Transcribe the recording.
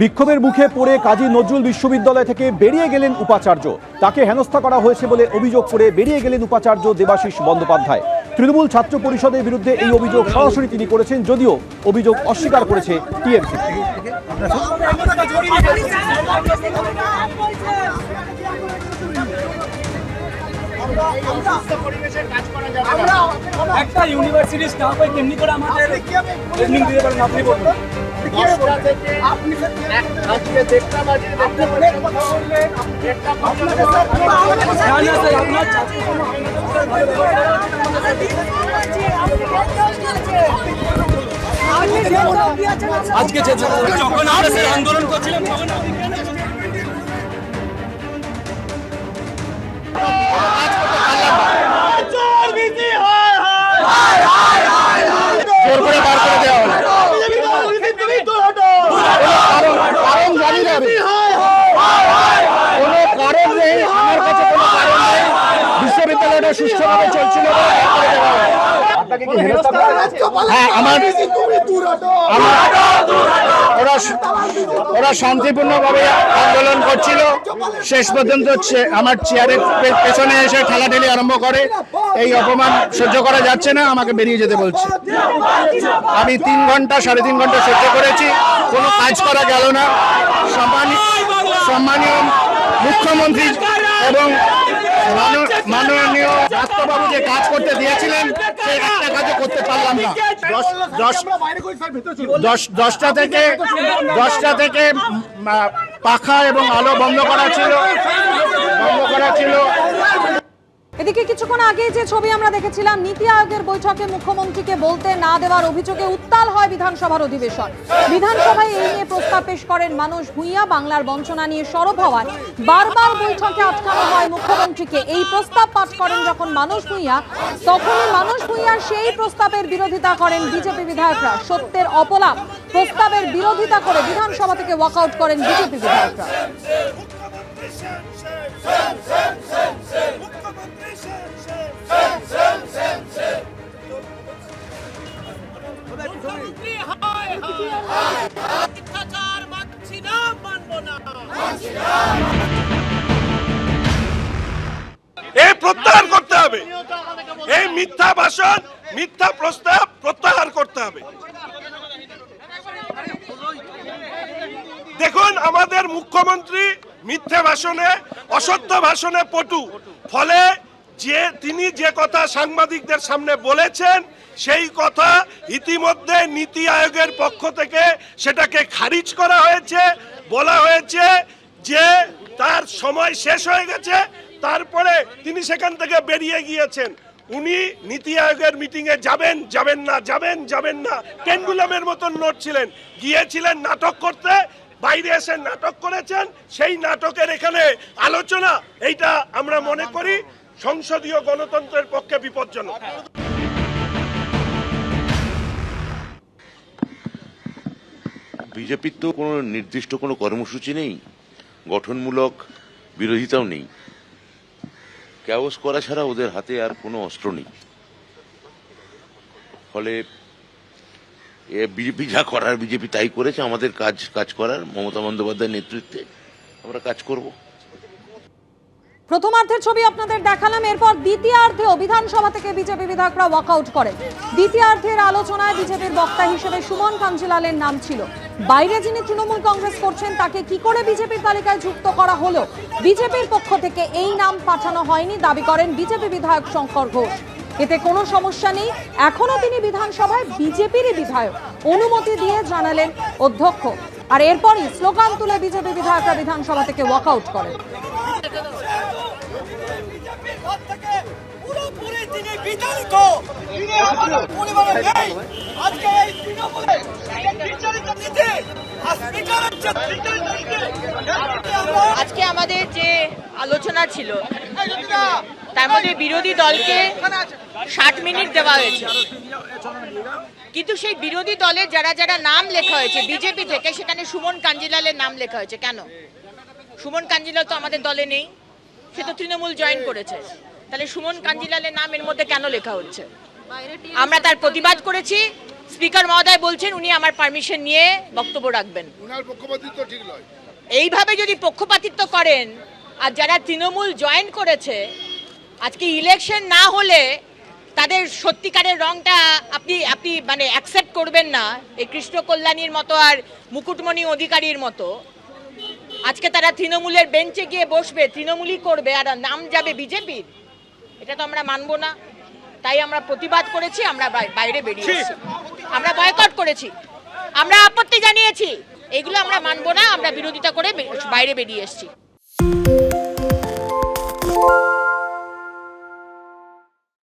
বিক্ষোভের মুখে পড়ে কাজী নজরুল বিশ্ববিদ্যালয় থেকে বেরিয়ে গেলেন উপাচার্য। তাকে হেনস্থা করা হয়েছে বলে অভিযোগ করে বেরিয়ে গেলেন উপাচার্য দেবাশিস বন্দ্যোপাধ্যায়। তৃণমূল ছাত্র পরিষদের বিরুদ্ধে এই অভিযোগ সরাসরি তিনি করেছেন, যদিও অভিযোগ অস্বীকার করেছে টিএমসি। একটা ইউনিভার্সিটি স্টাফ হয়ে কেমনি করে আমাদের ট্রেনিং দিতে পারেন আপনি বলুন। আজকে যখন আমরা আন্দোলন করছিলাম তখন জোর করে বার করে দেওয়া হলো কারণ কারণ জানি না আমি। কোনো কারণ নেই আমার কাছে কোনো কারণ নেই বিশ্ববিদ্যালয়টা সুষ্ঠুভাবে চলছিল বলে বার করে দেওয়া হলো। হ্যাঁ আমার ওরা ওরা শান্তিপূর্ণভাবে আন্দোলন করছিল। শেষ পর্যন্ত আমার চেয়ারের পেছনে এসে ঠেলাঠেলি আরম্ভ করে। এই অপমান সহ্য করা যাচ্ছে না আমাকে বেরিয়ে যেতে বলছে। আমি তিন ঘণ্টা সাড়ে তিন ঘণ্টা সহ্য করেছি কোনো কাজ করা গেল না। সম্মানি- সম্মানীয় মুখ্যমন্ত্রী এবং মাননীয় ডাক্তারবাবু যে কাজ করতে দিয়েছিলেন সেই একটা কাজও করতে পারলাম না। দশ দশ দশ দশটা থেকে দশটা থেকে পাখা এবং আলো বন্ধ করা ছিল। বন্ধ করা ছিল। এদিকে কিছুক্ষণ আগে যে ছবি আমরা দেখেছিলাম, নীতি আয়োগের বৈঠকে মুখ্যমন্ত্রীকে বলতে না দেওয়ার অভিযোগে উত্তাল হয় বিধানসভার অধিবেশন। বিধানসভায় এই নিয়ে প্রস্তাব পেশ করেন মানুষ ভূঁইয়া, বাংলার বঞ্চনা নিয়ে সরব হওয়ায়। বারবার বৈঠকে আটকানো হয় মুখ্যমন্ত্রীকে। এই প্রস্তাব পাঠ করেন যখন মানুষ ভূঁইয়া, তখনই মানুষ ভূঁইয়ার সেই প্রস্তাবের বিরোধিতা করেন বিজেপি বিধায়করা। সত্যের অপলাপ প্রস্তাবের বিরোধিতা করে বিধানসভা থেকে ওয়াকআউট করেন বিজেপি বিধায়করা। এই প্রত্যাহার করতে হবে। এই মিথ্যা ভাষণ, মিথ্যা প্রস্তাব প্রত্যাহার করতে হবে। দেখুন, আমাদের মুখ্যমন্ত্রী মিথ্যে ভাষণে, অসত্য ভাষণে পটু। ফলে যে তিনি যে কথা সাংবাদিকদের সামনে বলেছেন, সেই কথা ইতিমধ্যে নীতি আয়োগের পক্ষ থেকে সেটাকে খারিজ করা হয়েছে, বলা হয়েছে যে তার সময় শেষ হয়ে গেছে, তারপরে তিনি সেখান থেকে বেরিয়ে গিয়েছেন। উনি নীতি আয়োগের মিটিংয়ে যাবেন যাবেন না, যাবেন যাবেন না। পেন্ডুলামের মতন নড়ছিলেন গিয়েছিলেন নাটক করতে, বাইরে এসে নাটক করেছেন, সেই নাটকের এখানে আলোচনা, এইটা আমরা মনে করি সংসদীয় গণতন্ত্রের পক্ষে বিপজ্জনক। বিজেপির তো কোনো নির্দিষ্ট কোনো কর্মসূচি নেই, গঠনমূলক বিরোধিতাও নেই। ক্যাওস করা ছাড়া ওদের হাতে আর কোনো অস্ত্র নেই। ফলে এ বিজেপি যা করার, বিজেপি তাই করেছে, আমাদের কাজ কাজ করার মমতা বন্দ্যোপাধ্যায়ের নেতৃত্বে আমরা কাজ করব। প্রথমার্ধের ছবি আপনাদের দেখালাম, এরপর দ্বিতীয়ার্ধেও বিধানসভা থেকে বিজেপি বিধায়করা ওয়াকআউট করেন। দ্বিতীয়ার্ধের আলোচনায় বিজেপির বক্তা হিসেবে সুমন কাঞ্জিলালের নাম ছিল। বাইরে যিনি তৃণমূল কংগ্রেস করছেন, তাকে কি করে বিজেপির তালিকায় যুক্ত করা হলো? বিজেপির পক্ষ থেকে এই নাম পাঠানো হয়নি, দাবি করেন বিজেপি বিধায়ক শঙ্কর ঘোষ। এতে কোনো সমস্যা নেই। এখনও তিনি বিধানসভায় বিজেপিরই বিধায়ক। অনুমতি দিয়ে জানালেন অধ্যক্ষ। আর এরপরই স্লোগান তুলে বিজেপি বিধায়করা বিধানসভা থেকে ওয়াকআউট করেন। তিনি বিতাড়িত। পরিবারে নেই। আজকে এই তৃণমূলে বিচারিত নীতি আজকে আমাদের যে আলোচনা ছিল তার মধ্যে বিরোধী দলকে ষাট মিনিট দেওয়া হয়েছে। কিন্তু সেই বিরোধী দলের যারা যারা নাম লেখা হয়েছে বিজেপি থেকে সেখানে সুমন কাঞ্জিলালের নাম লেখা হয়েছে। কেন? সুমন কাঞ্জিলাল তো আমাদের দলে নেই সে তো তৃণমূল জয়েন করেছে। তাহলে সুমন কাঞ্জিলালের নাম এর মধ্যে কেন লেখা হচ্ছে? আমরা তার প্রতিবাদ করেছি। স্পিকার মহোদয় বলছেন উনি আমার পারমিশন নিয়ে বক্তব্য রাখবেন। উনার পক্ষপাতিত্ব ঠিক নয়। এইভাবে যদি পক্ষপাতিত্ব করেন আর যারা তৃণমূল জয়েন করেছে আজকে ইলেকশন না হলে তাদের সত্যিকারের রংটা আপনি আপনি মানে অ্যাকসেপ্ট করবেন না। এই কৃষ্ণ কল্যাণীর মতো আর মুকুটমণি অধিকারীর মতো। আজকে তারা তৃণমূলের বেঞ্চে গিয়ে বসবে তৃণমূলই করবে আর নাম যাবে বিজেপির। এটা তো আমরা মানবো না। তাই আমরা প্রতিবাদ করেছি আমরা বাই- বাইরে বেরিয়ে আমরা বয়কট করেছি। আমরা আপত্তি জানিয়েছি। এগুলো আমরা মানবো না আমরা বিরোধিতা করে বাইরে বেরিয়ে এসেছি।